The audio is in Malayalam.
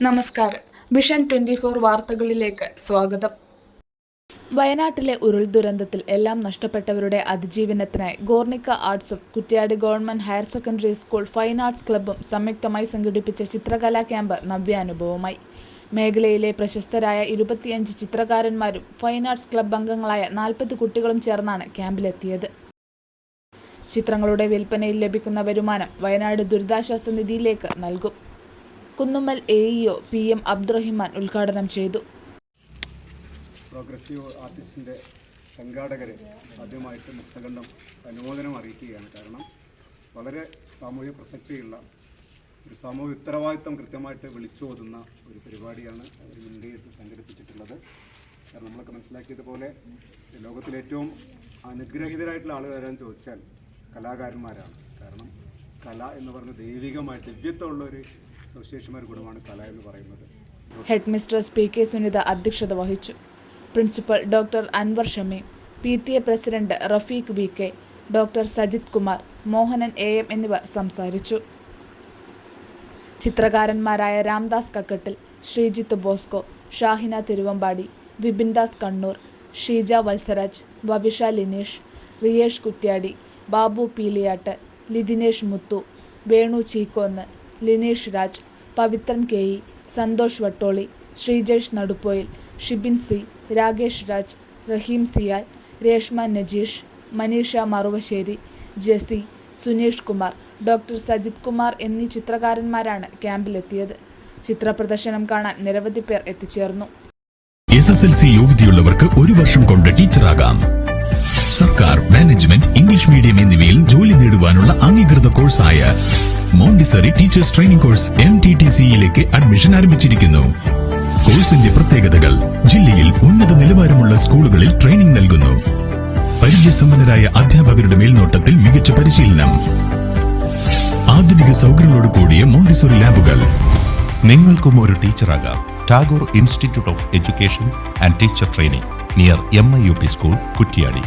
നമസ്കാരം. വിഷൻ ട്വന്റി ഫോർ വാർത്തകളിലേക്ക് സ്വാഗതം. വയനാട്ടിലെ ഉരുൾ ദുരന്തത്തിൽ എല്ലാം നഷ്ടപ്പെട്ടവരുടെ അതിജീവനത്തിനായി Guernica ആർട്സും Kuttiady government higher secondary school fine arts ക്ലബ്ബും സംയുക്തമായി സംഘടിപ്പിച്ച ചിത്രകലാ ക്യാമ്പ് നവ്യാനുഭവമായി. മേഖലയിലെ പ്രശസ്തരായ ഇരുപത്തിയഞ്ച് ചിത്രകാരന്മാരും ഫൈൻ ആർട്സ് ക്ലബ്ബ് അംഗങ്ങളായ നാൽപ്പത് കുട്ടികളും ചേർന്നാണ് ക്യാമ്പിലെത്തിയത്. ചിത്രങ്ങളുടെ വിൽപ്പനയിൽ ലഭിക്കുന്ന വരുമാനം വയനാട് ദുരിതാശ്വാസ നിധിയിലേക്ക് നൽകും. Kunnummal A E O P M Abdurahiman ഉദ്ഘാടനം ചെയ്തു. പ്രോഗ്രസീവ് ആർട്ടിസ്റ്റിന്റെ സംഘാടകരെ ആദ്യമായിട്ട് മുക്തകണ്ഠം അനുമോദനം അറിയിക്കുകയാണ്. കാരണം വളരെ സാമൂഹ്യ പ്രസക്തിയുള്ള ഒരു സാമൂഹ്യ ഉത്തരവാദിത്വം കൃത്യമായിട്ട് വിളിച്ചോതുന്ന ഒരു പരിപാടിയാണ് മുൻകൈയെടുത്ത് സംഘടിപ്പിച്ചിട്ടുള്ളത്. കാരണം നമ്മളൊക്കെ മനസ്സിലാക്കിയതുപോലെ ലോകത്തിലെ ഏറ്റവും അനുഗ്രഹീതരായിട്ടുള്ള ആളുകൾ വരാൻ ചോദിച്ചാൽ കലാകാരന്മാരാണ്. കാരണം കല എന്ന് പറഞ്ഞ ദൈവികമായിട്ട് ദിവ്യത്വമുള്ള ഒരു സവിശേഷമായ head mistress P K Sunitha അധ്യക്ഷത വഹിച്ചു. Principal doctor Anwar Shami P T A president Rafeeq V K doctor Sajith Kumar Mohanan A M എന്നിവർ സംസാരിച്ചു. ചിത്രകാരന്മാരായ Ramdas Kakkattil Sreejith Bosco Shahina Thiruvambady Vipindas Kannur Sheeja Valsaraj Vabisha Lineesh Riyesh Kuttiady Babu Peeliyat Lithinesh Muthu Venu Cheekkonnu Lineesh Raj Pavithran K E Santhosh Vattoli Sreejesh Naduppoyil Shibin C Rakesh Raj Raheem Siyal Reshma Najeesh Maneesha Maruvasseri Jessy Suneesh Kumar doctor Sajith Kumar എന്നീ ചിത്രകാരന്മാരാണ് ക്യാമ്പിലെത്തിയത്. ചിത്രപ്രദർശനം കാണാൻ നിരവധി പേർ എത്തിച്ചേർന്നു. എസ് എസ് എൽ സി യോഗ്യതയുള്ളവർക്ക് ഒരു വർഷം കൊണ്ട് ടീച്ചറാകാം. സർക്കാർ മാനേജ്മെന്റ് ഇംഗ്ലീഷ് മീഡിയം എന്നിവയിൽ ജോലി നേടുവാനുള്ള അംഗീകൃത കോഴ്സായ Montessori teachers training course M T T സിയിലേക്ക് അഡ്മിഷൻ ആരംഭിച്ചിരിക്കുന്നു. കോഴ്സിന്റെ പ്രത്യേകതകൾ ജില്ലയിൽ ഉന്നത നിലവാരമുള്ള സ്കൂളുകളിൽ ട്രെയിനിംഗ് നൽകുന്നു. പരിചയസമ്പന്നരായ അധ്യാപകരുടെ മേൽനോട്ടത്തിൽ മികച്ച പരിശീലനം. ആധുനിക സൗകര്യങ്ങളോട് കൂടിയ മോണ്ടിസോറി ലാബുകൾ. നിങ്ങൾക്കും ഒരു ടീച്ചറാകാം. Tagore institute of education and teacher training near M I U P school Kuttiady.